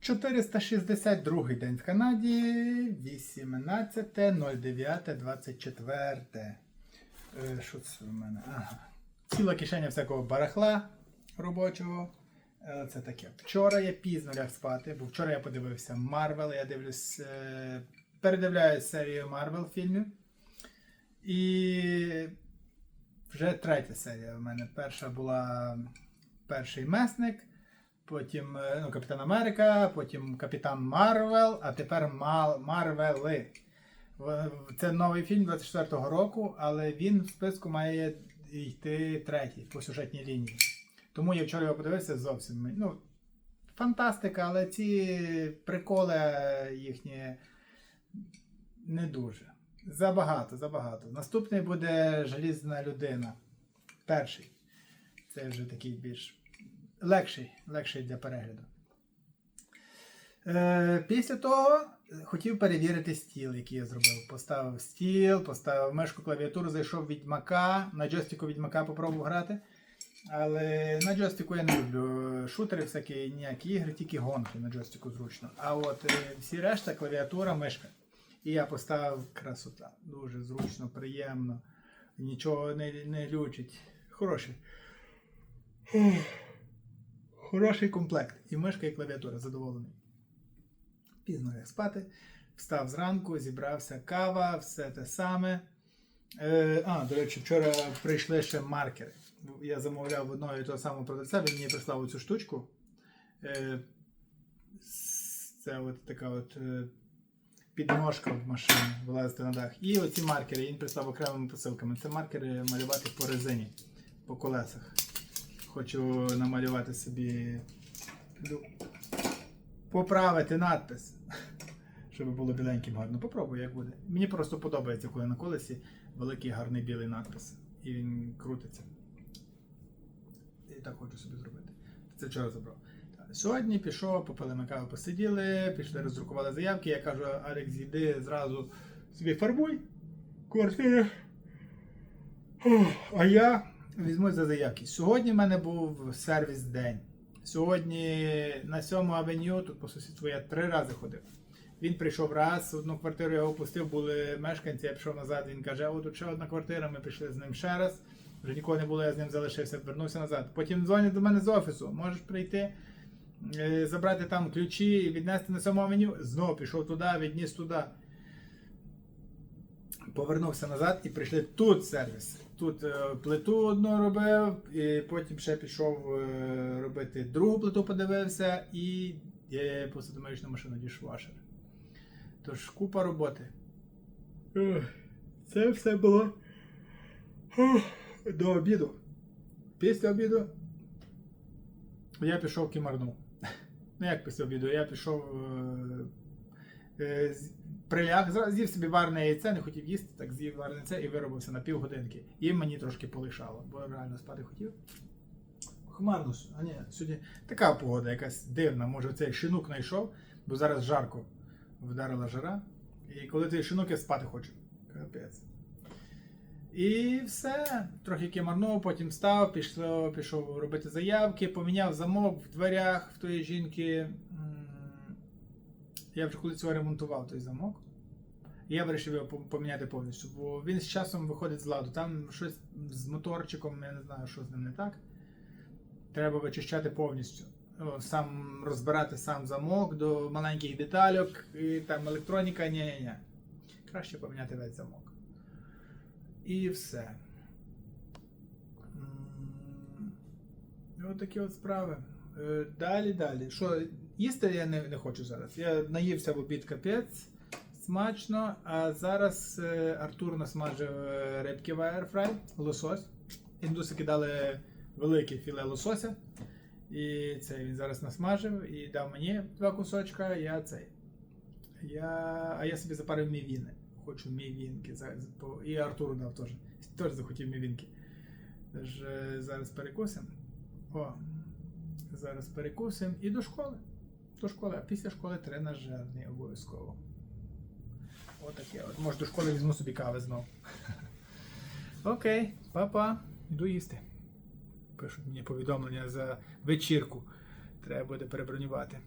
462 день в Канаді, 18.09.24. Е, Що це в мене? Ага. Ціла кишеня всякого барахла робочого. Е, Це таке. Вчора я пізно ляг спати, бо вчора я подивився Марвел. Я дивлюсь, е, передивляюсь серію Марвел фільмів. І вже третя серія в мене. Перша була перший месник, потім е, ну, Капітан Америка, потім Капітан Марвел, а тепер Марвели. Це новий фільм 24-го року, але він в списку має йти третій по сюжетній лінії. Тому я вчора його подивився зовсім. Ну, фантастика, але ці приколи їхні не дуже. Забагато, забагато. Наступний буде Желізна людина. Перший. Це вже такий більш легший, легший для перегляду. Е, після того хотів перевірити стіл, який я зробив. Поставив стіл, поставив мишку клавіатуру, зайшов відьмака. На джойстику відьмака попробував грати. Але на джойстику я не люблю шутери, всякі ніякі ігри, тільки гонки на джойстику зручно. А от е, всі решта клавіатура, мишка. І я поставив красота. Дуже зручно, приємно. Нічого не, не глючить. Хороший. Хороший комплект. І мишка, і клавіатура задоволений. Пізно ляг спати. Встав зранку, зібрався кава, все те саме. Е, а, до речі, вчора прийшли ще маркери. Я замовляв в одного і того самого продавця, він мені прислав цю штучку. Е, це от така от е, підножка в машині, вилазити на дах. І оці маркери він прислав окремими посилками. Це маркери малювати по резині, по колесах. Хочу намалювати собі. Поправити надпис. Щоб було біленьким гарно. Попробую, як буде. Мені просто подобається, коли на колесі великий гарний білий надпис. І він крутиться. І так хочу собі зробити. Це вчора забрав. Сьогодні пішов, попили ми каву, посиділи, пішли, роздрукували заявки. Я кажу, Алекс, йди зразу собі фарбуй квартири. А я візьму за заявки. Сьогодні в мене був сервіс день. Сьогодні на 7 авеню, тут по сусідству я три рази ходив. Він прийшов раз, одну квартиру я опустив, були мешканці, я пішов назад. Він каже, о, тут ще одна квартира, ми пішли з ним ще раз. Вже нікого не було, я з ним залишився, вернувся назад. Потім дзвонять до мене з офісу. Можеш прийти, е, забрати там ключі і віднести на самому меню. Знову пішов туди, відніс туди. Повернувся назад і прийшли тут сервіс. Тут е, плиту одну робив, і потім ще пішов е, робити другу плиту, подивився, і е, посудомоєчну машину дішвашер. Тож купа роботи. Це все було до обіду. Після обіду я пішов кімарнув. Ну як після обіду? Я пішов. Приляг, з'їв собі варне яйце, не хотів їсти, так з'їв варне яйце і виробився на півгодинки. І мені трошки полишало, бо реально спати хотів. Хмарно, ж, а ні, сьогодні така погода, якась дивна. Може цей шинук знайшов, бо зараз жарко вдарила жара. І коли цей шинук, я спати хочу. Капець. І все. Трохи кимарнув, потім встав, пішов, пішов робити заявки, поміняв замок в дверях в тої жінки. Я вже коли цього ремонтував той замок. І я вирішив його поміняти повністю, бо він з часом виходить з ладу. Там щось з моторчиком, я не знаю, що з ним не так. Треба вичищати повністю. Сам розбирати сам замок до маленьких детальок, і там електроніка, ні-ні-ні. Краще поміняти весь замок. І все. От такі от справи. Е, Далі, далі. Що, їсти я не, не хочу зараз. Я наївся в обід капець. Смачно. А зараз е, Артур насмажив е, рибки в аерфрай, лосось. Індусики дали велике філе лосося. І це він зараз насмажив і дав мені два кусочка, я цей. Я, а я собі запарив мівіни. Хочу мівінки. І Артуру дав теж. Теж захотів мівінки. Тож зараз перекусимо. О, зараз перекусимо і до школи. До школи, а після школи тренажерний обов'язково. Отаке. От, може до школи візьму собі кави знову. Окей, па-па, йду їсти. Пишуть мені повідомлення за вечірку. Треба буде перебронювати.